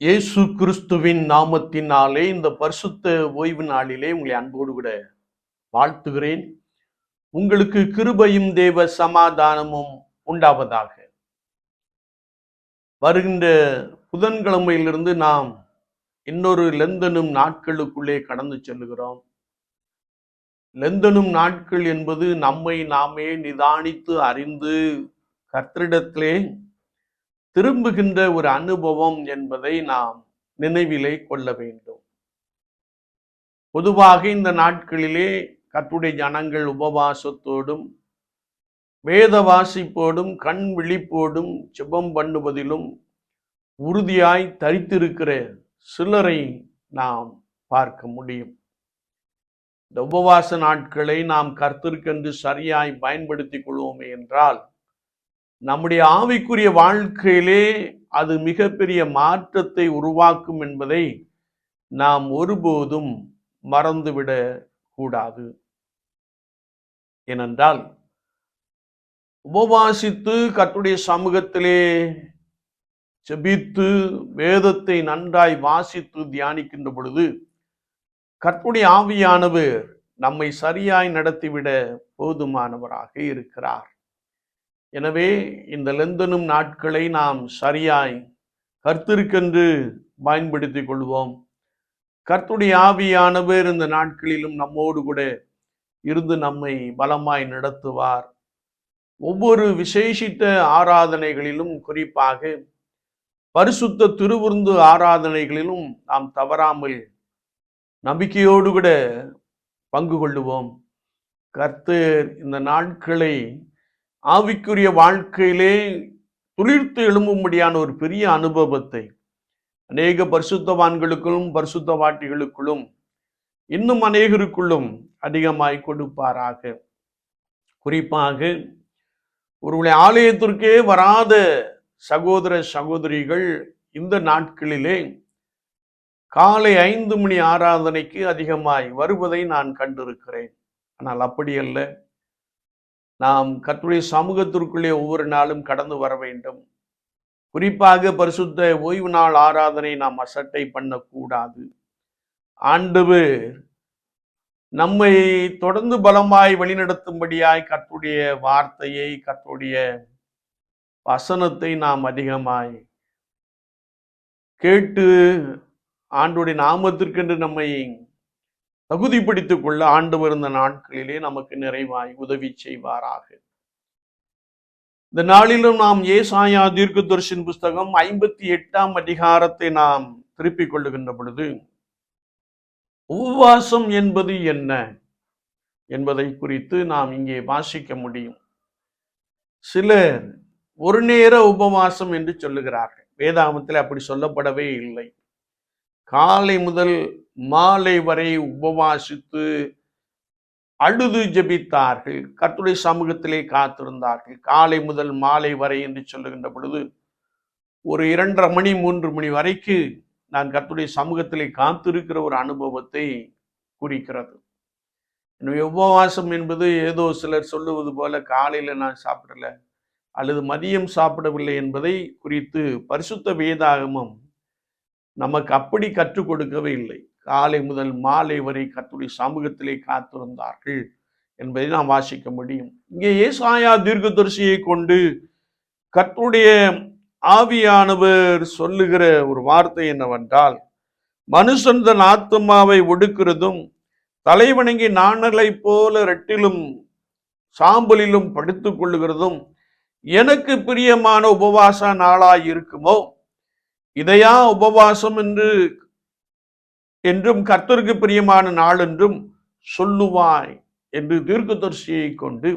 இயேசு கிறிஸ்துவின் நாமத்தினாலே இந்த பரிசுத்த ஓய்வு நாளிலே உங்களை அன்போடு கூட வாழ்த்துகிறேன். உங்களுக்கு கிருபையும் தேவ சமாதானமும் உண்டாவதாக. வருகின்ற புதன்கிழமையிலிருந்து நாம் இன்னொரு லெந்தனும் நாட்களுக்குள்ளே கடந்து செல்லுகிறோம். லெந்தனும் நாட்கள் என்பது நம்மை நாமே நிதானித்து அறிந்து கர்த்தரிடத்திலே திரும்புகின்ற ஒரு அனுபவம் என்பதை நாம் நினைவிலே கொள்ள வேண்டும். பொதுவாக இந்த நாட்களிலே கத்துடைய ஜனங்கள் உபவாசத்தோடும் வேத வாசிப்போடும் கண் விழிப்போடும் ஜெபம் பண்ணுவதிலும் உறுதியாய் தரித்திருக்கிற சிலரை நாம் பார்க்க முடியும். இந்த உபவாச நாட்களை நாம் கர்த்தருக்கென்று சரியாய் பயன்படுத்திக் கொள்வோமே என்றால் நம்முடைய ஆவிக்குரிய வாழ்க்கையிலே அது மிகப்பெரிய மாற்றத்தை உருவாக்கும் என்பதை நாம் ஒருபோதும் மறந்துவிடக் கூடாது. ஏனென்றால் உபவாசித்து கற்றுடைய சமூகத்திலே செபித்து வேதத்தை நன்றாய் வாசித்து தியானிக்கின்ற பொழுது கர்த்தருடைய ஆவியானவர் நம்மை சரியாய் நடத்திவிட போதுமானவராக இருக்கிறார். எனவே இந்த லெந்தனும் நாட்களை நாம் சரியாய் கர்த்தருக்கென்று பயன்படுத்திக் கொள்வோம். கர்த்துடைய ஆவியானவர் இந்த நாட்களிலும் நம்மோடு கூட இருந்து நம்மை பலமாய் நடத்துவார். ஒவ்வொரு விசேஷித்த ஆராதனைகளிலும் குறிப்பாக பரிசுத்த திருவிருந்து ஆராதனைகளிலும் நாம் தவறாமல் நம்பிக்கையோடு கூட பங்கு கொள்ளுவோம். கர்த்தர் இந்த நாட்களை ஆவிக்குரிய வாழ்க்கையிலே துளிர்த்து எழும்பும்படியான ஒரு பெரிய அனுபவத்தை அநேக பரிசுத்தவான்களுக்கும் பரிசுத்தவாட்டிகளுக்குள்ளும் இன்னும் அநேகருக்குள்ளும் அதிகமாய் கொடுப்பாராக. குறிப்பாக ஒருவளை ஆலயத்திற்கே வராத சகோதர சகோதரிகள் இந்த நாட்களிலே காலை ஐந்து மணி ஆராதனைக்கு அதிகமாய் வருவதை நான் கண்டிருக்கிறேன். ஆனால் அப்படி அல்ல நாம் கத்துடைய சமூகத்திற்குள்ளே ஒவ்வொரு நாளும் கடந்து வர வேண்டும். குறிப்பாக பரிசுத்த ஓய்வு நாள் ஆராதனை நாம் அசட்டை பண்ணக்கூடாது. ஆண்டவர் நம்மை தொடர்ந்து பலமாய் வழிநடத்தும்படியாய் கத்துடைய வார்த்தையை கத்துடைய வசனத்தை நாம் அதிகமாய் கேட்டு ஆண்டுடைய நாமத்திற்கென்று நம்மை தகுதிப்படுத்திக் கொள்ள ஆண்டு வருந்த நாட்களிலே நமக்கு நிறைவாய் உதவி செய்வாராக. இந்த நாளிலும் நாம் ஏசாயா தீர்க்கதர்ஷின் புஸ்தகம் ஐம்பத்தி எட்டாம் அதிகாரத்தை நாம் திருப்பிக் கொள்ளுகின்ற பொழுது உபவாசம் என்பது என்ன? என்பதை குறித்து நாம் இங்கே வாசிக்க முடியும். சிலர் ஒரு நேர உபவாசம் என்று சொல்லுகிறார்கள். வேதாமத்தில் அப்படி சொல்லப்படவே இல்லை. காலை முதல் மாலை வரை உபவாசித்து அழுது ஜபித்தார்கள். கர்த்தருடைய சமூகத்திலே காத்திருந்தார்கள். காலை முதல் மாலை வரை என்று சொல்லுகின்ற பொழுது ஒரு இரண்டரை மணி மூன்று மணி வரைக்கு நான் கர்த்தருடைய சமூகத்திலே காத்திருக்கிற ஒரு அனுபவத்தை குறிக்கிறது. எனவே உபவாசம் என்பது ஏதோ சிலர் சொல்லுவது போல காலையில் நான் சாப்பிடல அல்லது மதியம் சாப்பிடவில்லை என்பதை குறித்து பரிசுத்த வேதாகமம் நமக்கு அப்படி கற்றுக் கொடுக்கவே இல்லை. காலை முதல் மாலை வரை கத்துடைய சமூகத்திலே காத்திருந்தார்கள் என்பதை நாம் வாசிக்க முடியும். இங்கே ஏசாயா தீர்க்கதரிசியை கொண்டு கத்துடைய ஆவியானவர் சொல்லுகிற ஒரு வார்த்தை என்னவென்றால் மனுஷன் தன் ஆத்மாவை ஒடுக்கிறதும் தலைவணங்கி நாணலை போல ரெட்டிலும் சாம்பலிலும் படுத்து கொள்ளுகிறதும் எனக்கு பிரியமான உபவாச நாளாய் இருக்குமோ? இதையா உபவாசம் என்று என்றும் கர்த்தருக்கு பிரியமான நாள் என்றும் சொல்லுவாய் என்று தீர்க்கதரிசியை கொண்டு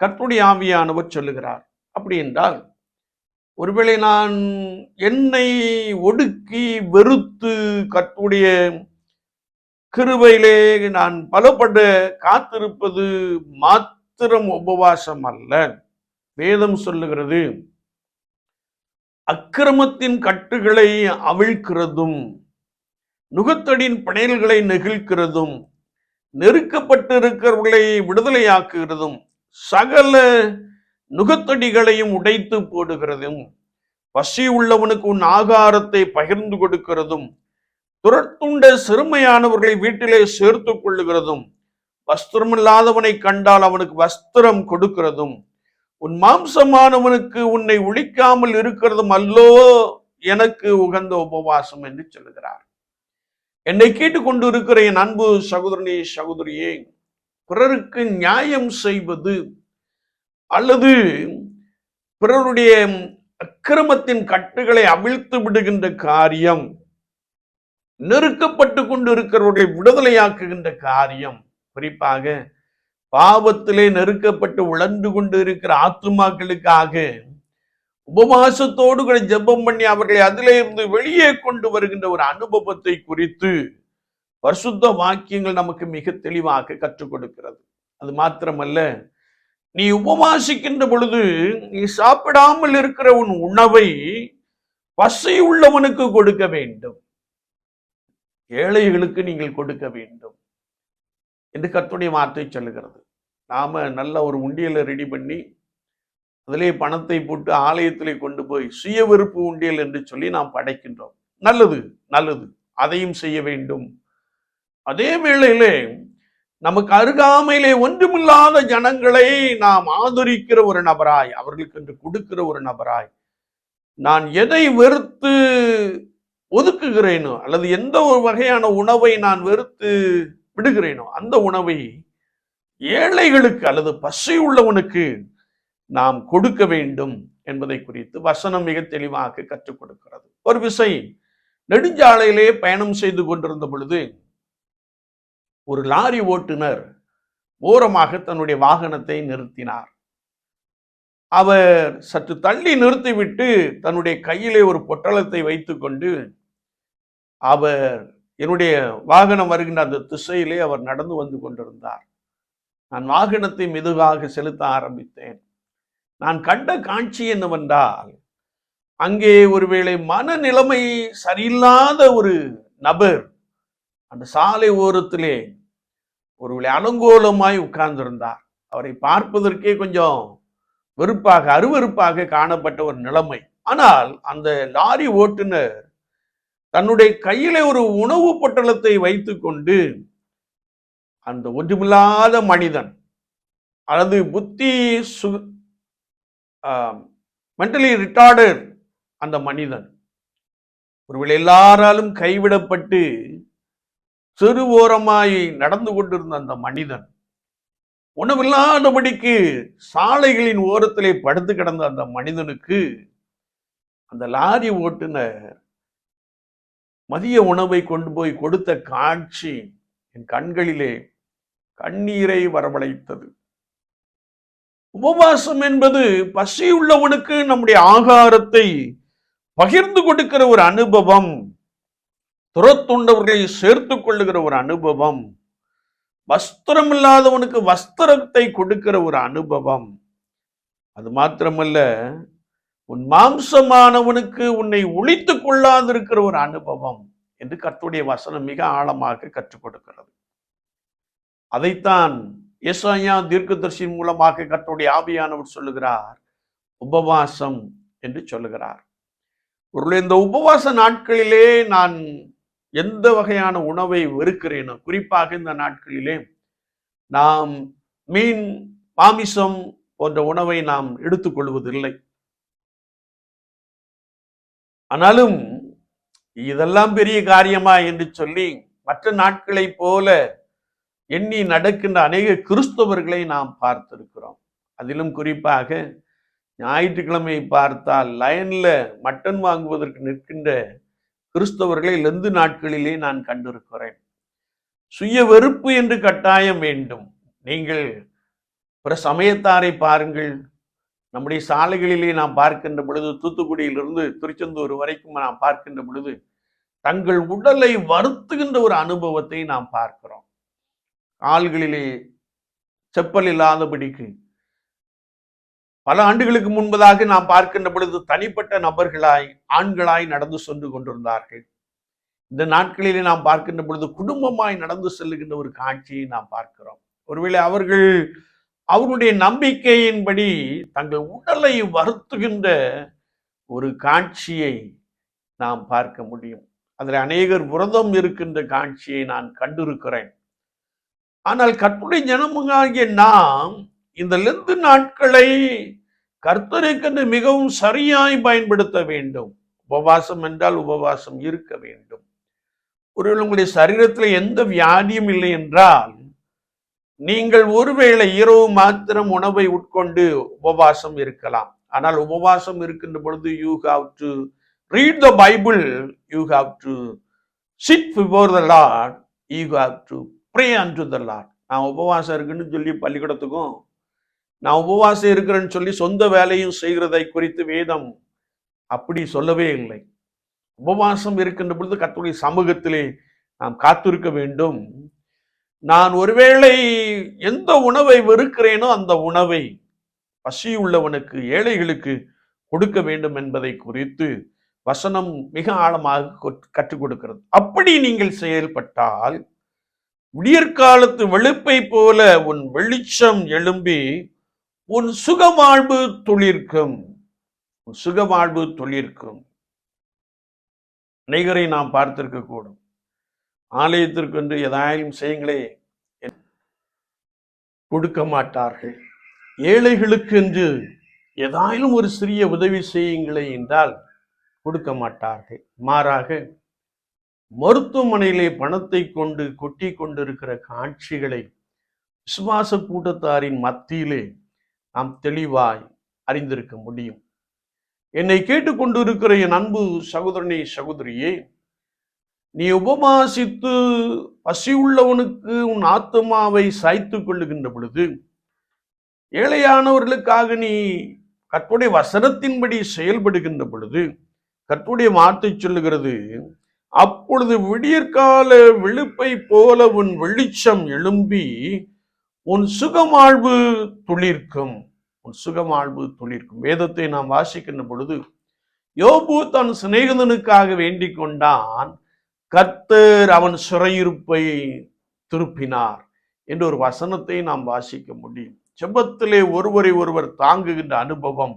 கர்த்தருடைய ஆவியானவர் சொல்லுகிறார். அப்படி என்றால் ஒருவேளை நான் என்னை ஒடுக்கி வெறுத்து கர்த்துடைய கிருபையிலே நான் பலப்பட காத்திருப்பது மாத்திரம் உபவாசம் அல்ல. வேதம் சொல்லுகிறது அக்கிரமத்தின் கட்டுகளை அவிழ்க்கிறதும் நுகத்தடின் நெகிழ்கிறதும் நெருக்கப்பட்டு நெருக்கப்பட்டிருக்கிறவர்களை விடுதலையாக்குகிறதும் சகல நுகத்தடிகளையும் உடைத்து போடுகிறதும் பசி உள்ளவனுக்கு உன் ஆகாரத்தை பகிர்ந்து கொடுக்கிறதும் துரத்துண்ட சிறுமையானவர்களை வீட்டிலே சேர்த்து கொள்ளுகிறதும் வஸ்திரமில்லாதவனை கண்டால் அவனுக்கு வஸ்திரம் கொடுக்கிறதும் உன் மாம்சமானவனுக்கு உன்னை ஒழிக்காமல் இருக்கிறதும் அல்லோ எனக்கு உகந்த உபவாசம் என்று சொல்லுகிறார். என்னை கேட்டுக்கொண்டு இருக்கிற என் அன்பு சகோதரனே சகோதரியே பிறருக்கு நியாயம் செய்வது அல்லது பிறருடைய அக்கிரமத்தின் கட்டுகளை அவிழ்த்து விடுகின்ற காரியம் நெருக்கப்பட்டு கொண்டு இருக்கிறவர்களை விடுதலையாக்குகின்ற காரியம் குறிப்பாக பாவத்திலே நெருக்கப்பட்டு உழந்து கொண்டு இருக்கிற ஆத்துமாக்களுக்காக உபவாசத்தோடு கூட ஜெபம் பண்ணி அவர்களை அதிலே இருந்து வெளியே கொண்டு வருகின்ற ஒரு அனுபவத்தை குறித்து பரிசுத்த வாக்கியங்கள் நமக்கு மிக தெளிவாக கற்றுக் கொடுக்கிறது. அது மாத்திரமல்ல நீ உபவாசிக்கின்ற பொழுது நீ சாப்பிடாமல் இருக்கிற உன் உணவை பசை உள்ளவனுக்கு கொடுக்க வேண்டும். ஏழைகளுக்கு நீங்கள் கொடுக்க வேண்டும் என்று கத்துடைய வார்த்தை சொல்லுகிறது. நாம நல்ல ஒரு உண்டியலை ரெடி பண்ணி அதிலே பணத்தை போட்டு ஆலயத்திலே கொண்டு போய் சுய விருப்பு உண்டியல் என்று சொல்லி நாம் படைக்கின்றோம். நல்லது நல்லது. அதையும் செய்ய வேண்டும். அதே வேளையிலே நமக்கு அருகாமையிலே ஒன்றுமில்லாத ஜனங்களை நாம் ஆதரிக்கிற ஒரு நபராய் அவர்களுக்கு என்று கொடுக்கிற ஒரு நபராய் நான் எதை வெறுத்து ஒதுக்குகிறேனோ அல்லது எந்த ஒரு வகையான உணவை நான் வெறுத்து விடுகிறேனோ அந்த உணவை ஏழைகளுக்கு அல்லது பசி உள்ளவனுக்கு நாம் கொடுக்க வேண்டும் என்பதை குறித்து வசனம் மிக தெளிவாக கற்றுக் கொடுக்கிறது. ஒரு விசை நெடுஞ்சாலையிலே பயணம் செய்து கொண்டிருந்த பொழுது ஒரு லாரி ஓட்டுநர் ஓரமாக தன்னுடைய வாகனத்தை நிறுத்தினார். அவர் சற்று தள்ளி நிறுத்திவிட்டு தன்னுடைய கையிலே ஒரு பொட்டலத்தை வைத்துக்கொண்டு அவர் என்னுடைய வாகனம் வருகின்ற அந்த திசையிலே அவர் நடந்து வந்து கொண்டிருந்தார். நான் வாகனத்தை மெதுவாக செலுத்த ஆரம்பித்தேன். நான் கண்ட காட்சி என்னவென்றால் அங்கே ஒருவேளை மனநிலைமை சரியில்லாத ஒரு நபர் அந்த சாலை ஓரத்திலே ஒருவேளை அலங்கோலமாய் உட்கார்ந்திருந்தார். அவரை பார்ப்பதற்கே கொஞ்சம் வெறுப்பாக அருவருப்பாக காணப்பட்ட ஒரு நிலைமை. ஆனால் அந்த லாரி ஓட்டுநர் தன்னுடைய கையிலே ஒரு உணவு பொட்டலத்தை வைத்துக்கொண்டு அந்த ஒன்றுமில்லாத மனிதன் அல்லது புத்தி சு மென்டலி ரிட்டார்டர் அந்த மனிதன். ஒருவேளை எல்லாராலும் கைவிடப்பட்டு சிறு ஓரமாய் நடந்து கொண்டிருந்த அந்த மனிதன் உணவில்லாதபடிக்கு சாலைகளின் ஓரத்திலே படுத்து கிடந்த அந்த மனிதனுக்கு அந்த லாரி ஓட்டுநர் மதிய உணவை கொண்டு போய் கொடுத்த காட்சி என் கண்களிலே கண்ணீரை வரவழைத்தது. உபவாசம் என்பது பசி உள்ளவனுக்கு நம்முடைய ஆகாரத்தை பகிர்ந்து கொடுக்கிற ஒரு அனுபவம். துரத்துண்டவர்களை சேர்த்து கொள்ளுகிற ஒரு அனுபவம். வஸ்திரம் இல்லாதவனுக்கு வஸ்திரத்தை கொடுக்கிற ஒரு அனுபவம். அது மாத்திரமல்ல உன் மாம்சமானவனுக்கு உன்னை ஒழித்து கொள்ளாதிருக்கிற ஒரு அனுபவம் என்று கர்த்தருடைய வசனம் மிக ஆழமாக கற்றுக் கொடுக்கிறது. அதைத்தான் எஸ்ஐயா தீர்க்கதர்சியின் மூலமாக கர்த்தருடைய ஆவியானவர் சொல்லுகிறார் உபவாசம் என்று சொல்லுகிறார். ஒரு இந்த உபவாச நாட்களிலே நான் எந்த வகையான உணவை வெறுக்கிறேனோ குறிப்பாக இந்த நாட்களிலே நாம் மீன் மாமிசம் போன்ற உணவை நாம் எடுத்துக்கொள்வதில்லை ஆனாலும் இதெல்லாம் பெரிய காரியமா என்று சொல்லி மற்ற நாட்களைப் போல எண்ணி நடக்கின்ற அநேக கிறிஸ்தவர்களை நாம் பார்த்திருக்கிறோம். அதிலும் குறிப்பாக ஞாயிற்றுக்கிழமை பார்த்தால் லைனில் மட்டன் வாங்குவதற்கு நிற்கின்ற கிறிஸ்தவர்களை லெந்து நாட்களிலே நான் கண்டிருக்கிறேன். சுய வெறுப்பு என்று கட்டாயம் வேண்டும். நீங்கள் பிற சமயத்தாரை பாருங்கள். நம்முடைய சாலைகளிலே நாம் பார்க்கின்ற பொழுது தூத்துக்குடியிலிருந்து திருச்செந்தூர் வரைக்கும் நாம் பார்க்கின்ற பொழுது தங்கள் உடலை வருத்துகின்ற ஒரு அனுபவத்தை நாம் பார்க்கிறோம். கால்களிலே செப்பல் இல்லாதபடிக்கு. பல ஆண்டுகளுக்கு முன்பதாக நாம் பார்க்கின்ற பொழுது தனிப்பட்ட நபர்களாய் ஆண்களாய் நடந்து சென்று கொண்டிருந்தார்கள். இந்த நாட்களிலே நாம் பார்க்கின்ற பொழுது குடும்பமாய் நடந்து செல்லுகின்ற ஒரு காட்சியை நாம் பார்க்கிறோம். ஒருவேளை அவர்கள் அவருடைய நம்பிக்கையின்படி தங்கள் உடலை வருத்துகின்ற ஒரு காட்சியை நாம் பார்க்க முடியும். அதில் அநேகர் விரதம் இருக்கின்ற காட்சியை நான் கண்டிருக்கிறேன். ஆனால் கற்புடைய ஜனமுகாகிய நாம் இந்த லெந்து நாட்களை கர்த்தருக்கென்று மிகவும் சரியாய் பயன்படுத்த வேண்டும். உபவாசம் என்றால் உபவாசம் இருக்க வேண்டும். ஒருவேளை உங்களுடைய சரீரத்தில் எந்த வியாதியும் இல்லை என்றால் நீங்கள் ஒருவேளை இரவு மாத்திரம் உணவை உட்கொண்டு உபவாசம் இருக்கலாம். ஆனால் உபவாசம் இருக்கின்ற பொழுது you have to read the Bible you have to sit before the Lord you have to pray and the Lord நான் உபவாசம் இருக்குன்னு சொல்லி பள்ளிக்கூடத்துக்கும் நான் உபவாசம் இருக்கிறேன்னு சொல்லி சொந்த வேலையும் செய்கிறதை குறித்து வேதம் அப்படி சொல்லவே இல்லை. உபவாசம் இருக்கின்ற பொழுது கர்த்தருடைய சமூகத்திலே நாம் காத்திருக்க வேண்டும். நான் ஒருவேளை எந்த உணவை வெறுக்கிறேனோ அந்த உணவை பசி உள்ளவனுக்கு ஏழைகளுக்கு கொடுக்க வேண்டும் என்பதை குறித்து வசனம் மிக ஆழமாக கற்றுக் கொடுக்கிறது. அப்படி நீங்கள் செயல்பட்டால் விடியற்காலத்து வெளுப்பை போல உன் வெளிச்சம் எழும்பி உன் சுகவாழ்வு துளிர்க்கும். உன் சுகவாழ்வு துளிர்க்கும். அநேகரை நாம் பார்த்திருக்க கூடும். ஆலயத்திற்கென்று எதாயும் செய்யுங்களே கொடுக்க மாட்டார்கள். ஏழைகளுக்கு என்று ஏதாயிலும் ஒரு சிறிய உதவி செய்யுங்களே என்றால் கொடுக்க மாட்டார்கள். மாறாக மருத்துவமனையிலே பணத்தை கொண்டு கொட்டி கொண்டிருக்கிற காட்சிகளை விசுவாச கூட்டத்தாரின் மத்தியிலே நாம் தெளிவாய் அறிந்திருக்க முடியும். என்னை கேட்டுக்கொண்டிருக்கிற என் அன்பு சகோதரனே சகோதரியே நீ உபமாசித்து பசி உள்ளவனுக்கு உன் ஆத்மாவை சாய்த்து கொள்ளுகின்ற பொழுது ஏழையானவர்களுக்காக நீ கற்புடைய வசனத்தின்படி செயல்படுகின்ற பொழுது கற்புடைய வார்த்தை சொல்லுகிறது அப்பொழுது விடியற்கால விழுப்பை போல உன் வெளிச்சம் எழும்பி உன் சுகமாழ்வு துளிர்க்கும். உன் சுகமாழ்வு துளிர்க்கும். வேதத்தை நாம் வாசிக்கின்ற பொழுது யோபு தன் சிநேகிதனுக்காக வேண்டிக் கொண்டான். கர்த்தர் அவன் சிறையிருப்பை திருப்பினார் என்ற ஒரு வசனத்தை நாம் வாசிக்க முடியும். செபத்திலே ஒருவரை ஒருவர் தாங்குகின்ற அனுபவம்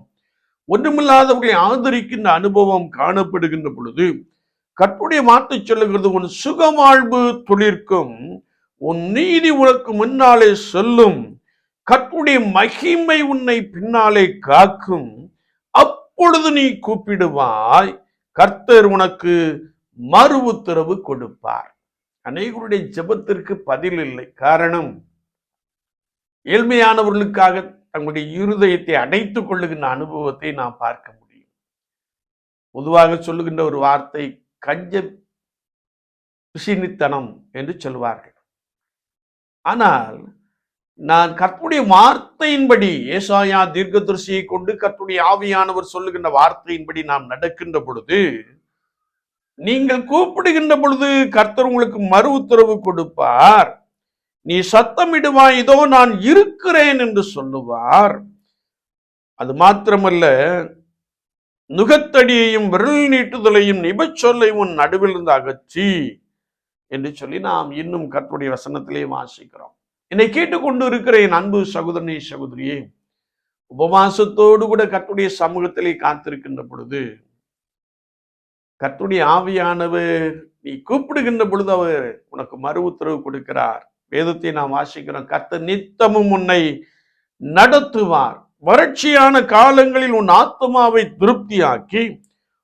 ஒன்றுமில்லாதவர்களை ஆதரிக்கின்ற அனுபவம் காணப்படுகின்ற பொழுது கற்புடைய மாற்றை சொல்லுகிறது உன் சுகமாழ்வு தொழிற்கும் உன் நீதி உனக்கு முன்னாலே செல்லும் கற்புடைய மகிமை உன்னை பின்னாலே காக்கும் அப்பொழுது நீ கூப்பிடுவாய் கர்த்தர் உனக்கு மறு உத்தரவு கொடுப்பார். அநேகருடைய ஜெபத்திற்கு பதில் இல்லை. காரணம் ஏழ்மையானவர்களுக்காக தங்களுடைய இருதயத்தை அடைத்துக் கொள்ளுகின்ற அனுபவத்தை நாம் பார்க்க முடியும். பொதுவாக சொல்லுகின்ற ஒரு வார்த்தை கஞ்ச பிசினித்தனம் என்று சொல்வார்கள் ஆனால் நான் கற்புடைய வார்த்தையின்படி ஏசாயா தீர்க்கதரிசியை கொண்டு கற்புடைய ஆவியானவர் சொல்லுகின்ற வார்த்தையின்படி நாம் நடக்கின்ற பொழுது நீங்கள் கூப்பிடுகின்ற பொழுது கர்த்தர் உங்களுக்கு மறு உத்தரவு கொடுப்பார். நீ சத்தமிடுவாய் இதோ நான் இருக்கிறேன் என்று சொல்லுவார். அது மாத்திரமல்ல நுகத்தடியையும் விரல் நீட்டுதலையும் நிபச்சொல்லையும் உன் நடுவில் இருந்து அகற்றி என்று சொல்லி நாம் இன்னும் கற்புடைய வசனத்திலேயும் வாசிக்கிறோம். என்னை கேட்டுக்கொண்டு இருக்கிற என் அன்பு சகோதரனே சகோதரியே உபவாசத்தோடு கூட கற்றுடைய சமூகத்திலே காத்திருக்கின்ற பொழுது கற்றுடைய ஆவியானவர் நீ கூப்பிடுகின்ற பொழுது அவர் உனக்கு மறு உத்தரவு கொடுக்கிறார். வேதத்தை நாம் வாசிக்கிறோம். கர்த்த நித்தமும் உன்னை நடத்துவார். வறட்சியான காலங்களில் உன் ஆத்மாவை திருப்தியாக்கி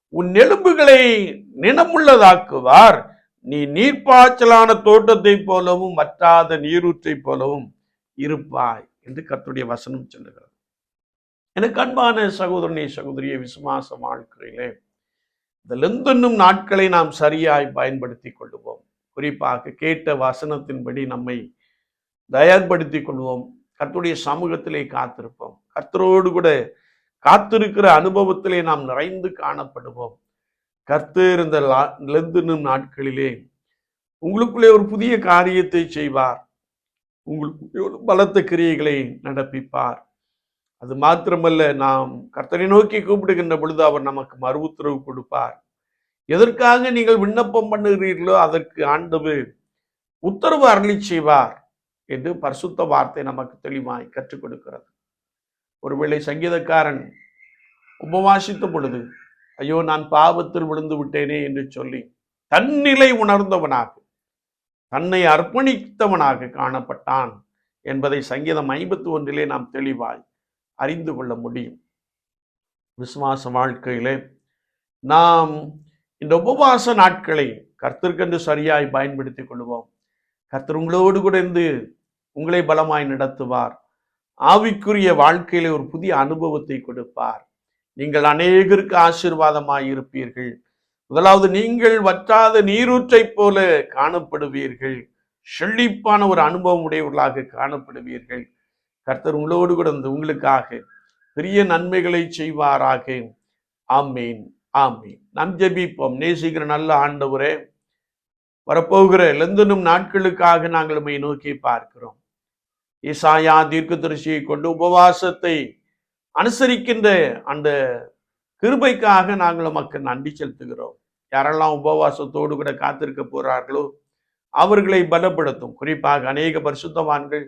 உன் எலும்புகளை நினமுள்ளதாக்குவார் நீ நீர்ப்பாய்ச்சலான தோட்டத்தை போலவும் வற்றாத நீரூற்றை போலவும் இருப்பாய் என்று கத்துடைய வசனம் சொல்லுகிறது. எனக்கு அன்பான சகோதரனை சகோதரியை விசுவாச வாழ்க்கையிலே இந்த லெந்தென்னும் நாட்களை நாம் சரியாய் பயன்படுத்தி கொள்ளுவோம். குறிப்பாக கேட்ட வசனத்தின்படி நம்மை தயார்படுத்தி கொள்வோம். கத்துடைய சமூகத்திலே காத்திருப்போம். கர்த்தரோடு கூட காத்திருக்கிற அனுபவத்திலே நாம் நிறைந்து காணப்படுவோம். கர்த்தர் இந்த லா- நாட்களிலே உங்களுக்குள்ளே ஒரு புதிய காரியத்தை செய்வார். உங்களுக்கு ஒரு பலத்த கிரியைகளை நடப்பிப்பார். அது மாத்திரமல்ல நாம் கர்த்தரை நோக்கி கூப்பிடுகின்ற பொழுது அவர் நமக்கு மறு உத்தரவு கொடுப்பார். எதற்காக நீங்கள் விண்ணப்பம் பண்ணுகிறீர்களோ அதற்கு ஆண்டவர் உத்தரவு அருளி செய்வார் என்று பரிசுத்த வார்த்தை நமக்கு தெளிவாய் கற்றுக் கொடுக்கிறது. ஒருவேளை சங்கீதக்காரன் உபவாசித்த பொழுது ஐயோ நான் பாவத்தில் விழுந்து விட்டேனே என்று சொல்லி தன்னிலை உணர்ந்தவனாக தன்னை அர்ப்பணித்தவனாக காணப்பட்டான் என்பதை சங்கீதம் ஐம்பத்தி ஒன்றிலே நாம் தெளிவாய் அறிந்து கொள்ள முடியும். விசுவாச வாழ்க்கையிலே நாம் இந்த உபவாச நாட்களை கர்த்தருக்கென்று சரியாய் பயன்படுத்திக் கொள்வோம். கர்த்தர் உங்களோடு கூட இருந்து உங்களை பலமாய் நடத்துவார். ஆவிக்குரிய வாழ்க்கையில ஒரு புதிய அனுபவத்தை கொடுப்பார். நீங்கள் அநேகருக்கு ஆசீர்வாதமாய் இருப்பீர்கள் முதலாவது நீங்கள் வற்றாத நீரூற்றைப் போல காணப்படுவீர்கள். செழிப்பான ஒரு அனுபவம் உடையவர்களாக காணப்படுவீர்கள். கர்த்தர் உங்களோடு கூட உங்களுக்காக பெரிய நன்மைகளை செய்வாராக. ஆமீன் ஆமீன். நாம் ஜெபிப்போம். நேசிக்கிற நல்ல ஆண்டவரே வரப்போகிற லெந்தனும் நாட்களுக்காக நாங்கள் நம்மை நோக்கி பார்க்கிறோம். ஈசாயா தீர்க்கதரிசியை கொண்டு உபவாசத்தை அனுசரிக்கின்ற அந்த கிருபைக்காக நாங்கள் நமக்கு நன்றி செலுத்துகிறோம். யாரெல்லாம் உபவாசத்தோடு கூட காத்திருக்க போகிறார்களோ அவர்களை பலப்படுத்தும். குறிப்பாக அநேக பரிசுத்தவான்கள்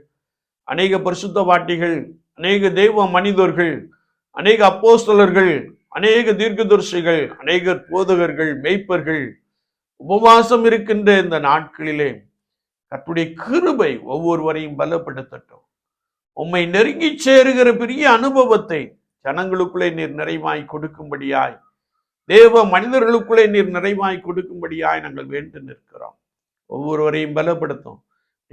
அநேக பரிசுத்தவாட்டிகள் அநேக தெய்வ மனிதர்கள் அநேக அப்போஸ்தலர்கள் அநேக தீர்க்கதரிசிகள் அநேகர் போதகர்கள் மெய்ப்பர்கள் உபவாசம் இருக்கின்ற இந்த நாட்களிலே கட்டுடைய கிருபை ஒவ்வொருவரையும் பலப்படுத்தட்டும். உம்மை நெருங்கி சேருகிற பெரிய அனுபவத்தை ஜனங்களுக்குள்ளே நீர் நிறைவாய் கொடுக்கும்படியாய் தேவ மனிதர்களுக்குள்ளே நீர் நிறைவாய் கொடுக்கும்படியாய் நாங்கள் வேண்டு நிற்கிறோம். ஒவ்வொருவரையும் பலப்படுத்தும்.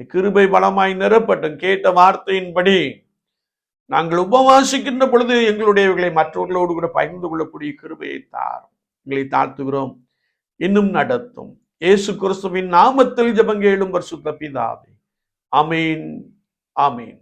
கிருபை பலமாய் நிறப்பட்டும் கேட்ட வார்த்தையின்படி நாங்கள் உபவாசிக்கின்ற பொழுது எங்களுடையவர்களை மற்றவர்களோடு கூட பகிர்ந்து கொள்ளக்கூடிய கிருபையை தாரும். எங்களை தாழ்த்துகிறோம். இன்னும் நடத்தும். இயேசு கிறிஸ்துவின் நாமத்தில் ஜெபங்கேளும் பரிசுத்த பிதாவே. அமீன் ஆமீன்.